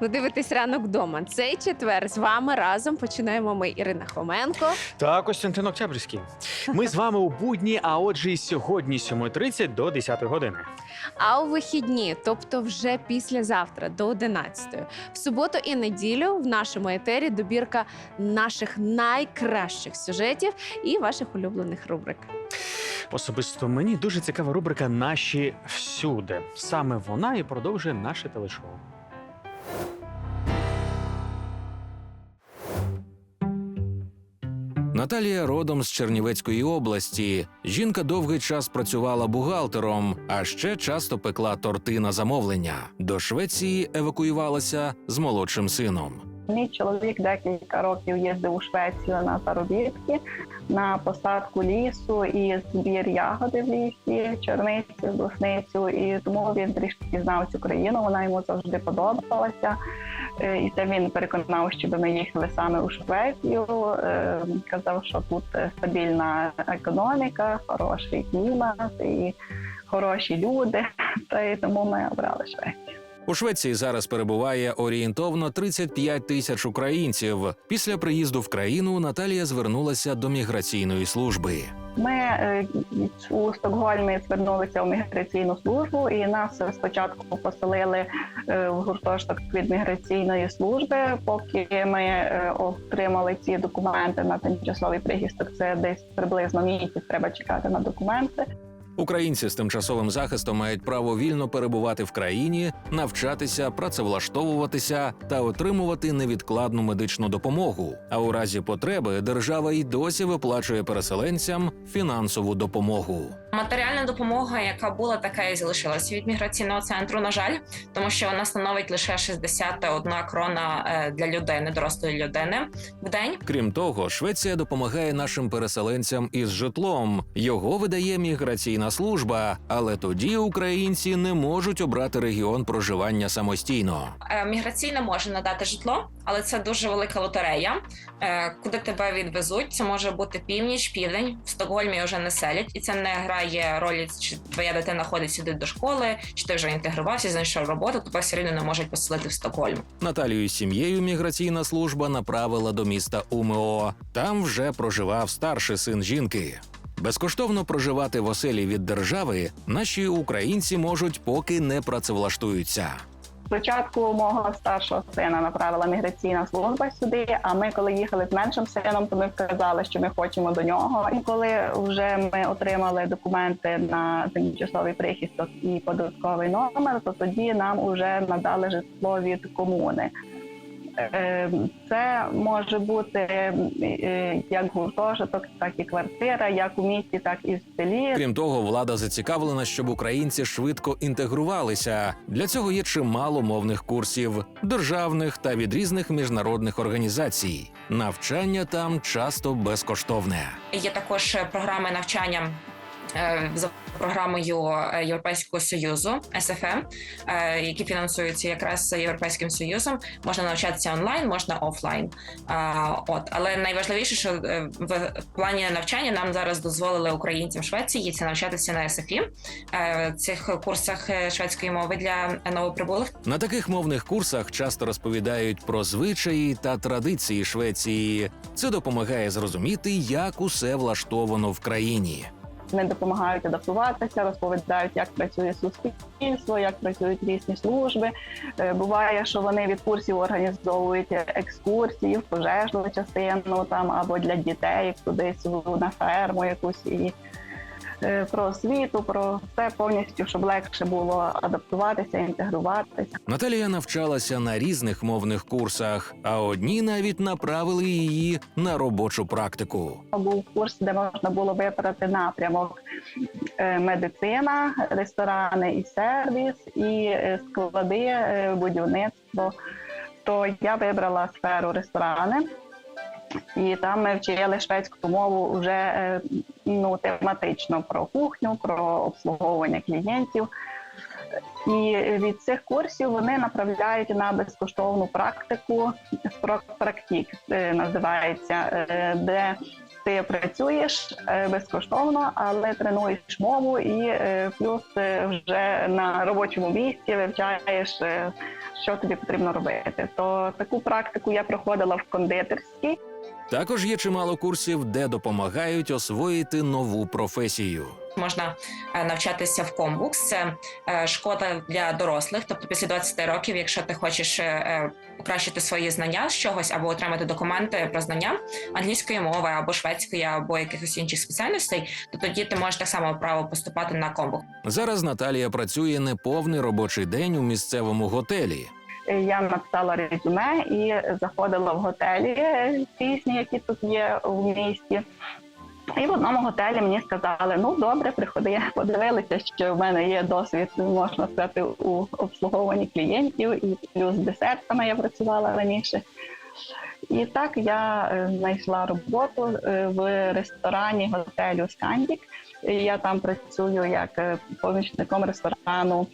Ви дивитесь ранок вдома. Цей четвер з вами разом починаємо ми Ірина Хоменко. Та Костянтин Октябрьський. Ми з вами у будні, а отже, і сьогодні з 7.30 до 10 години. А у вихідні, тобто вже післязавтра до 11 в суботу і неділю в нашому етері добірка наших найкращих сюжетів і ваших улюблених рубрик. Особисто мені дуже цікава рубрика Наші всюди. Саме вона і продовжує наше телешоу. Наталія родом з Чернівецької області. Жінка довгий час працювала бухгалтером, а ще часто пекла торти на замовлення. До Швеції евакуювалася з молодшим сином. Мій чоловік декілька років їздив у Швецію на заробітки, на посадку лісу і збір ягоди в лісі, чорниці, брусницю. І тому він трішки знав цю країну. Вона йому завжди подобалася. Е, І це він переконав, щоб ми їхали саме у Швецію. Е, Казав, що тут е, стабільна економіка, хороший клімат і хороші люди. Та й тому ми обрали Швецію. У Швеції зараз перебуває орієнтовно 35 тисяч українців. Після приїзду в країну Наталія звернулася до міграційної служби. Ми е, у Стокгольмі звернулися у міграційну службу, і нас спочатку поселили е, в гуртожиток від міграційної служби. Поки ми е, отримали ці документи на тимчасовий прихисток, це десь приблизно місяць. Треба чекати на документи. Українці з тимчасовим захистом мають право вільно перебувати в країні, навчатися, працевлаштовуватися та отримувати невідкладну медичну допомогу. А у разі потреби держава й досі виплачує переселенцям фінансову допомогу. Матеріальна допомога, яка була, така і залишилась від міграційного центру, на жаль, тому що вона становить лише 61 крона е, для людини, дорослої людини в день. Крім того, Швеція допомагає нашим переселенцям із житлом. Його видає міграційна служба, але тоді українці не можуть обрати регіон проживання самостійно. Е, Міграційна може надати житло, але це дуже велика лотерея. Е, Куди тебе відвезуть? Це може бути північ, південь. В Стокгольмі вже не селять, і це не грає ролі, чи твоя дитина ходить сюди до школи, чи ти вже інтегрувався, знайшов роботу, то все рівно не можуть поселити в Стокгольм. Наталію з сім'єю міграційна служба направила до міста УМО. Там вже проживав старший син жінки. Безкоштовно проживати в оселі від держави наші українці можуть, поки не працевлаштуються. Спочатку мого старшого сина направила міграційна служба сюди. А ми, коли їхали з меншим сином, то ми вказали, що ми хочемо до нього. І коли вже ми отримали документи на тимчасовий прихисток і податковий номер, то тоді нам вже надали житло від комуни. Е, Це може бути е, як гуртожиток, так і квартира, як у місті, так і в селі. Крім того, влада зацікавлена, щоб українці швидко інтегрувалися. Для цього є чимало мовних курсів державних та від різних міжнародних організацій. Навчання там часто безкоштовне. Є також програми навчання. Е, За програмою е, Європейського союзу СФМ, е, які фінансуються якраз Європейським Союзом, можна навчатися онлайн, можна офлайн. От, але найважливіше, що в плані навчання нам зараз дозволили українцям Швеції це навчатися на е, цих курсах шведської мови для новоприбулих. На таких мовних курсах часто розповідають про звичаї та традиції Швеції. Це допомагає зрозуміти, як усе влаштовано в країні. Вони допомагають адаптуватися, розповідають, як працює суспільство, як працюють різні служби. Е, Буває, що вони від курсів організовують екскурсії в пожежну частину там або для дітей кудись на ферму якусь і про освіту, про все повністю, щоб легше було адаптуватися, інтегруватися. Наталія навчалася на різних мовних курсах, а одні навіть направили її на робочу практику. Був курс, де можна було вибрати напрямок е, медицина, ресторани і сервіс, і е, склади, е, будівництво. То я вибрала сферу ресторани, і там ми вчили шведську мову вже е, ну, тематично про кухню, про обслуговування клієнтів. І від цих курсів вони направляють на безкоштовну практику. «Практик» е, називається, е, де ти працюєш безкоштовно, але тренуєш мову і плюс вже на робочому місці вивчаєш, що тобі потрібно робити. То таку практику я проходила в кондитерській. Також є чимало курсів, де допомагають освоїти нову професію. Можна е, навчатися в Комбукс. Це е, школа для дорослих. Тобто, після 20 років, якщо ти хочеш е, покращити свої знання з чогось або отримати документи про знання англійської мови або шведської, або якихось інших спеціальностей, то тоді ти можеш так само право поступати на Комбукс. Зараз Наталія працює неповний робочий день у місцевому готелі. Е, Я написала резюме і заходила в готелі е, різні, які тут є в місті. І в одному готелі мені сказали: ну добре, приходи. Подивилися, що в мене є досвід, можна сказати, у обслуговуванні клієнтів, і плюс десертами я працювала раніше. І так я е, знайшла роботу в ресторані готелю Скандік. Я там працюю як помічником ресторану,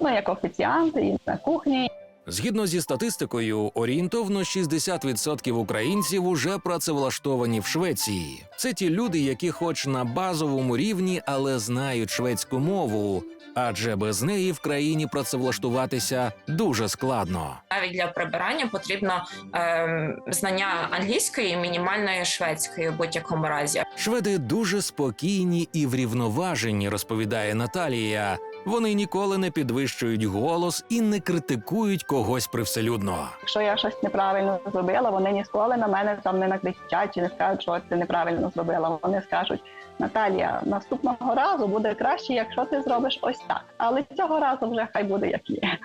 ну як офіціант і на кухні, Згідно зі статистикою, орієнтовно 60% українців уже працевлаштовані в Швеції. Це ті люди, які, хоч на базовому рівні, але знають шведську мову, адже без неї в країні працевлаштуватися дуже складно. Навіть для прибирання потрібно е, знання англійської і мінімальної шведської в будь-якому разі. Шведи дуже спокійні і врівноважені, розповідає Наталія. Вони ніколи не підвищують голос і не критикують когось привселюдно. Якщо я щось неправильно зробила, вони ніколи на мене там не накричать чи не скажуть, що ти неправильно зробила. Вони скажуть: Наталія, наступного разу буде краще, якщо ти зробиш ось так. Але цього разу вже хай буде як є.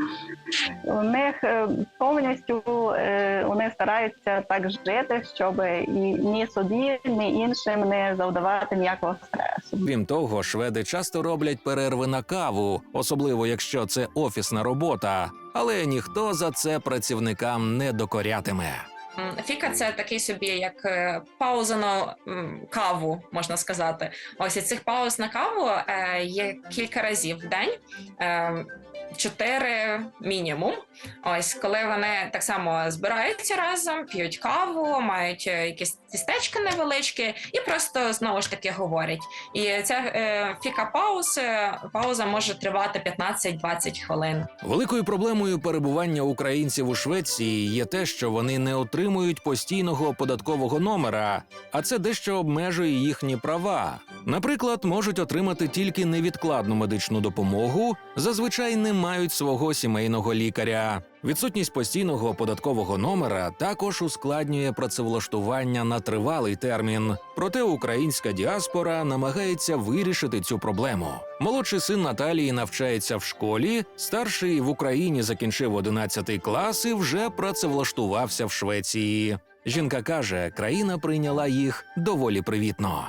У них е, повністю е, вони стараються так жити, щоб і ні собі, ні іншим не завдавати ніякого стресу. Крім того, шведи часто роблять перерви на каву, особливо якщо це офісна робота. Але ніхто за це працівникам не докорятиме. Фіка це такий собі, як е, пауза на каву, можна сказати. Ось і цих пауз на каву е, є кілька разів в день. Е, Чотири мінімум. Ось коли вони так само збираються разом, п'ють каву, мають якісь тістечка невеличкі, і просто знову ж таки говорять. І ця е, фіка пауз е, пауза може тривати 15-20 хвилин. Великою проблемою перебування українців у Швеції є те, що вони не отримують постійного податкового номера, а це дещо обмежує їхні права. Наприклад, можуть отримати тільки невідкладну медичну допомогу, зазвичай не мають свого сімейного лікаря. Відсутність постійного податкового номера також ускладнює працевлаштування на тривалий термін. Проте українська діаспора намагається вирішити цю проблему. Молодший син Наталії навчається в школі, старший в Україні закінчив 11 клас і вже працевлаштувався в Швеції. Жінка каже, країна прийняла їх доволі привітно.